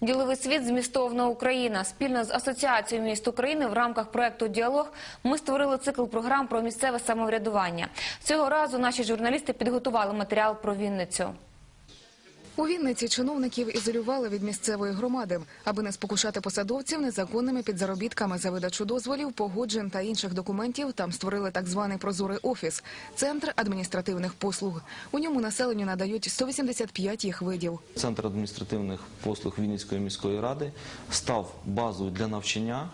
Діловий світ змістовна Україна спільно з асоціацією міст України в рамках проекту Діалог ми створили цикл програм про місцеве самоврядування. Цього разу наші журналісти підготували матеріал про Вінницю. У Вінниці чиновників ізолювали від місцевої громади, аби не спокушати посадовців незаконними підзаробітками за видачу дозволів, погоджень та інших документів. Там створили так званий прозорий офіс центр адміністративних послуг. У ньому населенню надають 185 їх видів. Центр адміністративних послуг Вінницької міської ради став базою для навчання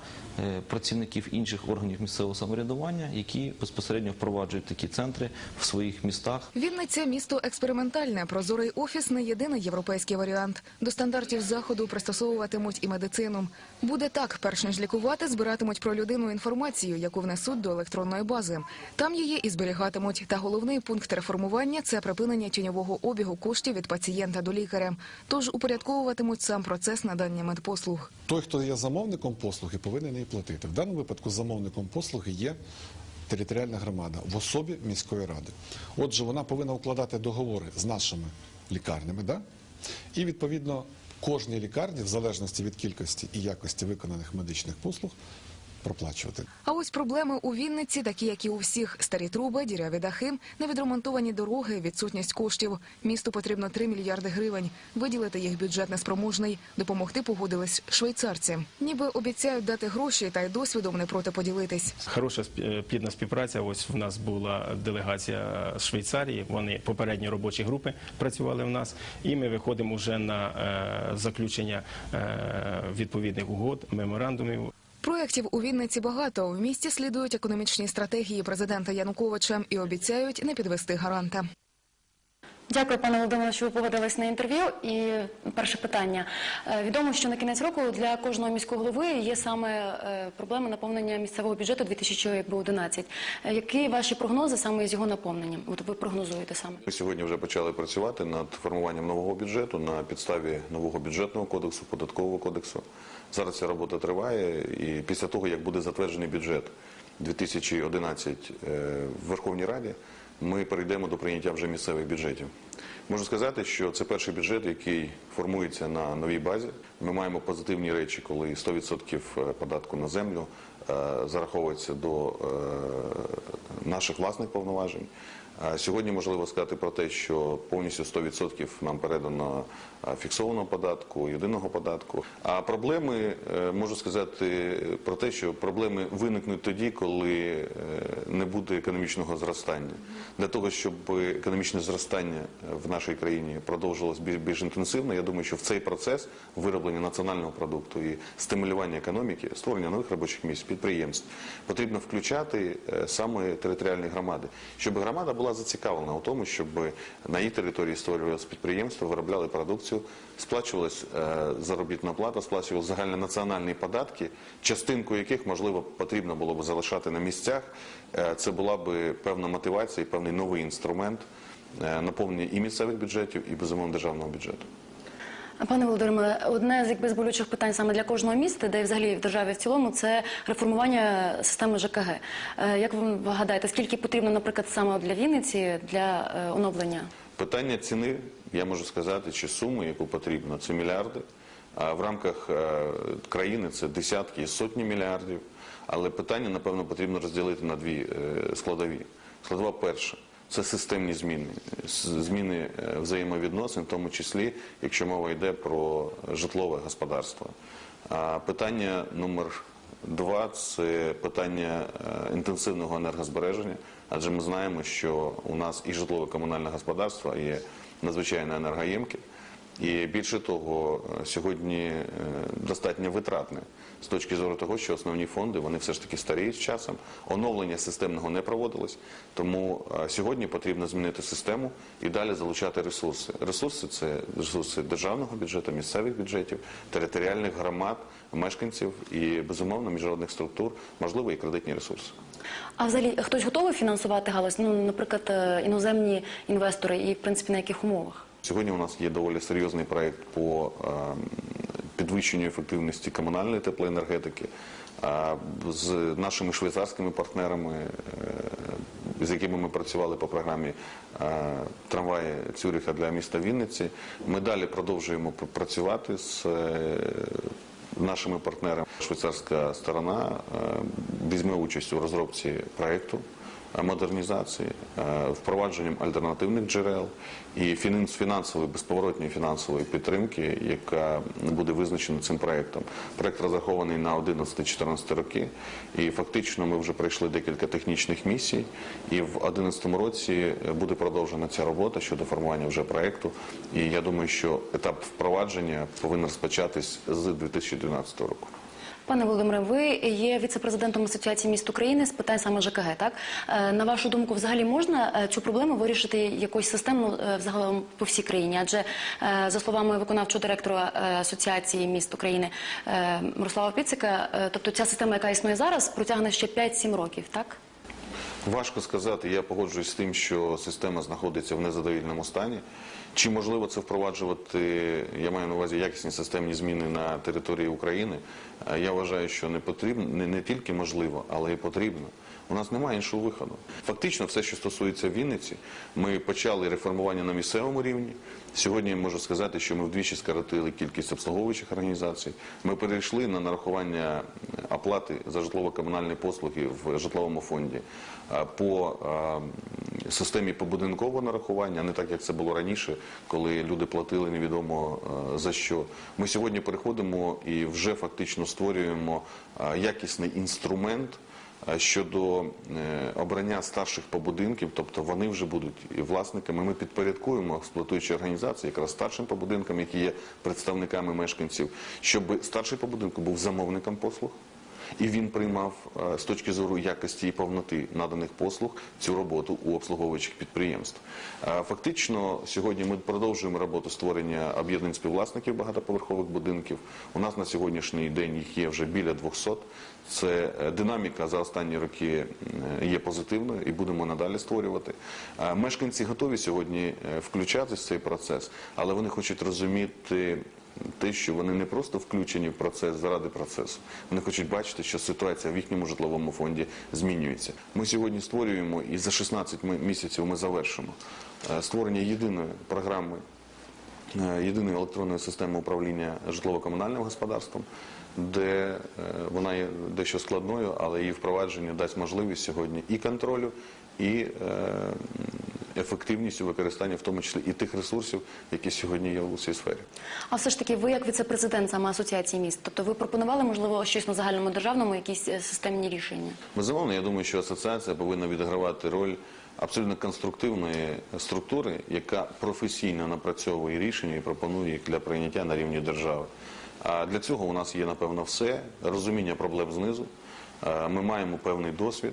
працівників інших органів місцевого самоврядування, які безпосередньо впроваджують такі центри в своїх містах. Вінниця місто експериментальне. Прозорий офіс не єдиний європейський варіант. До стандартів заходу пристосовуватимуть і медицину. Буде так, перш ніж лікувати, збиратимуть про людину інформацію, яку внесуть до електронної бази. Там її і зберігатимуть. Та головний пункт реформування це припинення тіньового обігу коштів від пацієнта до лікаря. Тож упорядковуватимуть сам процес надання медпослуг. Той, хто є замовником послуги, повинен її платити. В даному випадку замовником послуги є територіальна громада в особі міської ради. Отже, вона повинна укладати договори з нашими лікарнями, да? і відповідно кожній лікарні, в залежності від кількості і якості виконаних медичних послуг, проплачувати. А ось проблеми у Вінниці, такі як і у всіх: старі труби, діряві дахи, невідремонтовані дороги, відсутність коштів. Місту потрібно 3 мільярди гривень. Виділити їх бюджет неспроможний. Допомогти погодились швейцарці. Ніби обіцяють дати гроші, та й досвідом не проти поділитись. Хороша е, плідна співпраця. Ось в нас була делегація з Швейцарії. Вони попередні робочі групи працювали в нас, і ми виходимо вже на е, заключення е, відповідних угод, меморандумів. Проєктів у Вінниці багато. В місті слідують економічні стратегії президента Януковича і обіцяють не підвести гаранта. Дякую, пане Володимире, що ви погодились на інтерв'ю. І перше питання. Е, Відомо, що на кінець року для кожного міського голови є саме е, проблема наповнення місцевого бюджету 2011. Е, Які ваші прогнози саме з його наповненням? От ви прогнозуєте саме? Ми сьогодні вже почали працювати над формуванням нового бюджету на підставі нового бюджетного кодексу, податкового кодексу. Зараз ця робота триває, і після того, як буде затверджений бюджет 2011 е, в Верховній Раді, ми перейдемо до прийняття вже місцевих бюджетів. Можу сказати, що це перший бюджет, який формується на новій базі. Ми маємо позитивні речі, коли 100% податку на землю е, зараховується до е, наших власних повноважень. Сьогодні можливо сказати про те, що повністю 100% нам передано фіксованого податку, єдиного податку. А проблеми е, можу сказати про те, що проблеми виникнуть тоді, коли е, не буде економічного зростання. Для того, щоб економічне зростання в нашій країні продовжилось більш, більш інтенсивно, я думаю, що в цей процес вироблення національного продукту і стимулювання економіки, створення нових робочих місць, підприємств потрібно включати е, саме територіальні громади, щоб громада була зацікавлена у тому, щоб на її території створювалися підприємства, виробляли продукцію, сплачувалась е, заробітна плата, сплачувалися загальнонаціональні податки, частинку яких можливо потрібно було б залишати на місцях. Е, Це була б певна мотивація і певний новий інструмент е, наповнення і місцевих бюджетів, і безумовно державного бюджету. Пане Володимире, одне з якби з болючих питань саме для кожного міста, де взагалі в державі в цілому, це реформування системи ЖКГ. Е, Як ви гадаєте, скільки потрібно, наприклад, саме для Вінниці для е, оновлення? Питання ціни, я можу сказати, чи суми, яку потрібно, це мільярди. А в рамках е, країни це десятки і сотні мільярдів. Але питання, напевно, потрібно розділити на дві складові. Складова перша це системні зміни, зміни е, взаємовідносин, в тому числі, якщо мова йде про житлове господарство. А питання номер Два це питання е, інтенсивного енергозбереження, адже ми знаємо, що у нас і житлове комунальне господарство є надзвичайно енергоємке. І більше того, е, сьогодні е, достатньо витратне з точки зору того, що основні фонди вони все ж таки старіють з часом. Оновлення системного не проводилось. Тому е, сьогодні потрібно змінити систему і далі залучати ресурси. Ресурси це ресурси державного бюджету, місцевих бюджетів, територіальних громад, мешканців і безумовно міжнародних структур, можливо, і кредитні ресурси. А взагалі хтось готовий фінансувати галузь? Ну, наприклад, іноземні інвестори, і в принципі на яких умовах? Сьогодні у нас є доволі серйозний проект по е, підвищенню ефективності комунальної теплоенергетики. А з нашими швейцарськими партнерами е, з якими ми працювали по програмі е, трамваї Цюриха для міста Вінниці. Ми далі продовжуємо працювати з е, нашими партнерами. Швейцарська сторона е, візьме участь у розробці проекту е, модернізації, е, впровадженням альтернативних джерел і фінанс- фінансової безповоротньої фінансової підтримки, яка буде визначена цим проектом. Проект розрахований на 11-14 роки, і фактично ми вже пройшли декілька технічних місій. І в 2011 році буде продовжена ця робота щодо формування вже проекту. І я думаю, що етап впровадження повинен розпочатись з 2012 року. Пане Володимире, ви є віце-президентом Асоціації міст України з питань саме ЖКГ. Так Е, на вашу думку, взагалі можна е, цю проблему вирішити якось системно взагалі взагалом по всій країні? Адже е, за словами виконавчого директора е, Асоціації міст України е, Мирослава Піцика, е, тобто ця система, яка існує зараз, протягне ще 5-7 років, так? Важко сказати, я погоджуюсь з тим, що система знаходиться в незадовільному стані. Чи можливо це впроваджувати, я маю на увазі якісні системні зміни на території України? Е, Я вважаю, що не потрібно, не, не тільки можливо, але і потрібно. У нас немає іншого виходу. Фактично, все, що стосується Вінниці, ми почали реформування на місцевому рівні. Сьогодні я можу сказати, що ми вдвічі скоротили кількість обслуговуючих організацій. Ми перейшли на нарахування оплати за житлово-комунальні послуги в житловому фонді по системі побудинкового нарахування, не так, як це було раніше, коли люди платили невідомо за що. Ми сьогодні переходимо і вже фактично створюємо якісний інструмент. Щодо е, обрання старших побудинків, тобто вони вже будуть власниками. Ми підпорядкуємо експлуатуючі організації якраз старшим побудинкам, які є представниками мешканців, щоб старший побудинок був замовником послуг. І він приймав е, з точки зору якості і повноти наданих послуг цю роботу у обслуговуючих підприємств. Е, Фактично, сьогодні ми продовжуємо роботу створення об'єднань співвласників багатоповерхових будинків. У нас на сьогоднішній день їх є вже біля 200. Це е, динаміка за останні роки є позитивною і будемо надалі створювати. Мешканці готові сьогодні включатися в цей процес, але вони хочуть розуміти те, що вони не просто включені в процес заради процесу. Вони хочуть бачити, що ситуація в їхньому житловому фонді змінюється. Ми сьогодні створюємо і за 16 місяців ми завершимо е, створення єдиної програми, е, єдиної електронної системи управління житлово-комунальним господарством, де е, вона є дещо складною, але її впровадження дасть можливість сьогодні і контролю, і ефективністю використання, в тому числі і тих ресурсів, які сьогодні є у цій сфері. А все ж таки, ви як віце-президент саме асоціації міст, тобто ви пропонували можливо щось на загальному державному, якісь е, системні рішення? Безумовно, я думаю, що асоціація повинна відігравати роль абсолютно конструктивної структури, яка професійно напрацьовує рішення і пропонує їх для прийняття на рівні держави. А для цього у нас є напевно все розуміння проблем знизу. Е, Ми маємо певний досвід.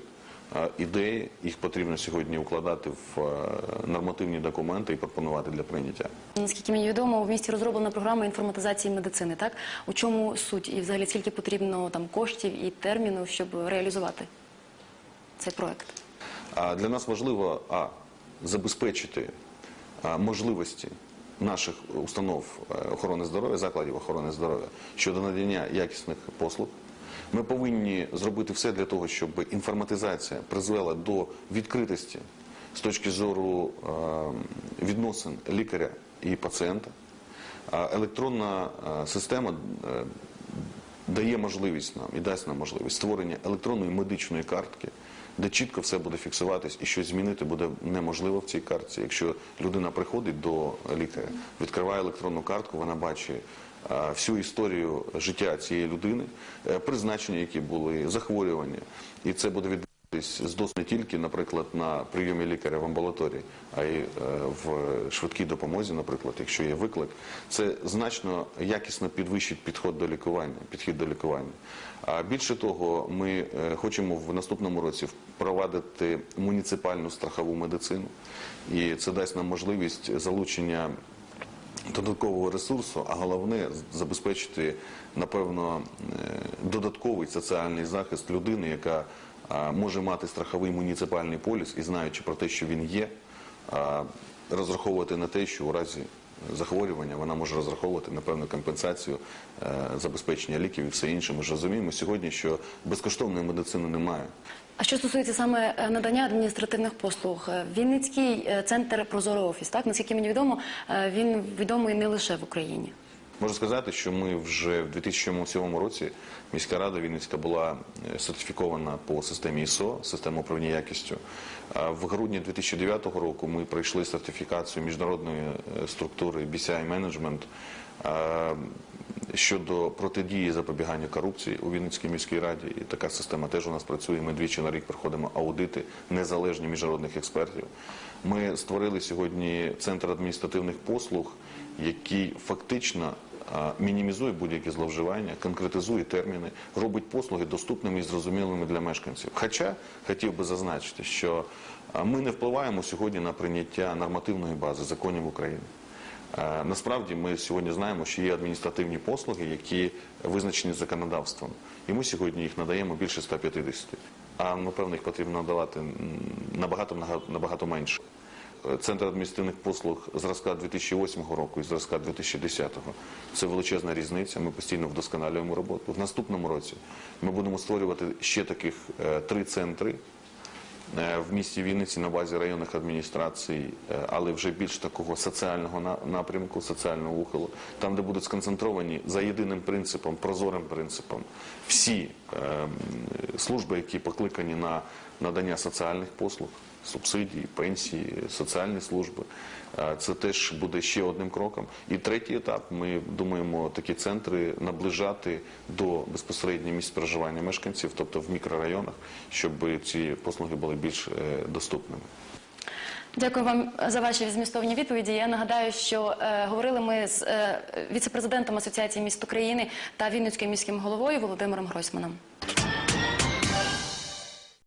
Ідеї їх потрібно сьогодні укладати в е, нормативні документи і пропонувати для прийняття. Наскільки мені відомо, в місті розроблена програма інформатизації медицини. Так у чому суть і взагалі скільки потрібно там коштів і терміну, щоб реалізувати цей проект? А для нас важливо а забезпечити а, можливості наших установ е, охорони здоров'я, закладів охорони здоров'я щодо надання якісних послуг. Ми повинні зробити все для того, щоб інформатизація призвела до відкритості з точки зору е, відносин лікаря і пацієнта. Електронна е, система е, дає можливість нам і дасть нам можливість створення електронної медичної картки, де чітко все буде фіксуватись і щось змінити буде неможливо в цій картці. Якщо людина приходить до лікаря, відкриває електронну картку, вона бачить всю історію життя цієї людини, е, призначення, які були, захворювання, і це буде відбуватися не тільки, наприклад, на прийомі лікаря в амбулаторії, а й е, в швидкій допомозі, наприклад, якщо є виклик, це значно якісно підвищить підход до лікування, підхід до лікування. А більше того, ми е, хочемо в наступному році впровадити муніципальну страхову медицину, і це дасть нам можливість залучення додаткового ресурсу, а головне забезпечити, напевно, е, додатковий соціальний захист людини, яка може мати страховий муніципальний поліс і знаючи про те, що він є, розраховувати на те, що у разі захворювання, вона може розраховувати на певну компенсацію, е, забезпечення ліків і все інше. Ми ж розуміємо сьогодні, що безкоштовної медицини немає. А що стосується саме е, надання адміністративних послуг, е, Вінницький центр Прозорий офіс, так наскільки мені відомо, він відомий не лише в Україні. Можу сказати, що ми вже в 2007 році міська рада Вінницька була е, сертифікована по системі ІСО, система управління якістю. В грудні 2009 року ми пройшли сертифікацію міжнародної е, структури BCI Management щодо протидії запобігання корупції у Вінницькій міській раді. І така система теж у нас працює. Ми двічі на рік проходимо аудити незалежні міжнародних експертів. Ми створили сьогодні центр адміністративних послуг, який фактично мінімізує будь-які зловживання, конкретизує терміни, робить послуги доступними і зрозумілими для мешканців. Хоча хотів би зазначити, що ми не впливаємо сьогодні на прийняття нормативної бази законів України. Насправді ми сьогодні знаємо, що є адміністративні послуги, які визначені законодавством, і ми сьогодні їх надаємо більше 150. А напевно їх потрібно надавати набагато набагато менше. Центр адміністративних послуг зразка 2008 року і зразка 2010 це величезна різниця. Ми постійно вдосконалюємо роботу. В наступному році ми будемо створювати ще таких е, три центри е, в місті Вінниці на базі районних адміністрацій, е, але вже більш такого соціального напрямку, соціального ухилу, там, де будуть сконцентровані за єдиним принципом, прозорим принципом всі е, служби, які покликані на надання соціальних послуг, субсидії, пенсії, соціальні служби. Це теж буде ще одним кроком. І третій етап. Ми думаємо такі центри наближати до безпосередньо місць проживання мешканців, тобто в мікрорайонах, щоб ці послуги були більш е, доступними. Дякую вам за ваші змістовні відповіді. Я нагадаю, що е, говорили ми з е, віце-президентом Асоціації міст України та Вінницьким міським головою Володимиром Гройсманом.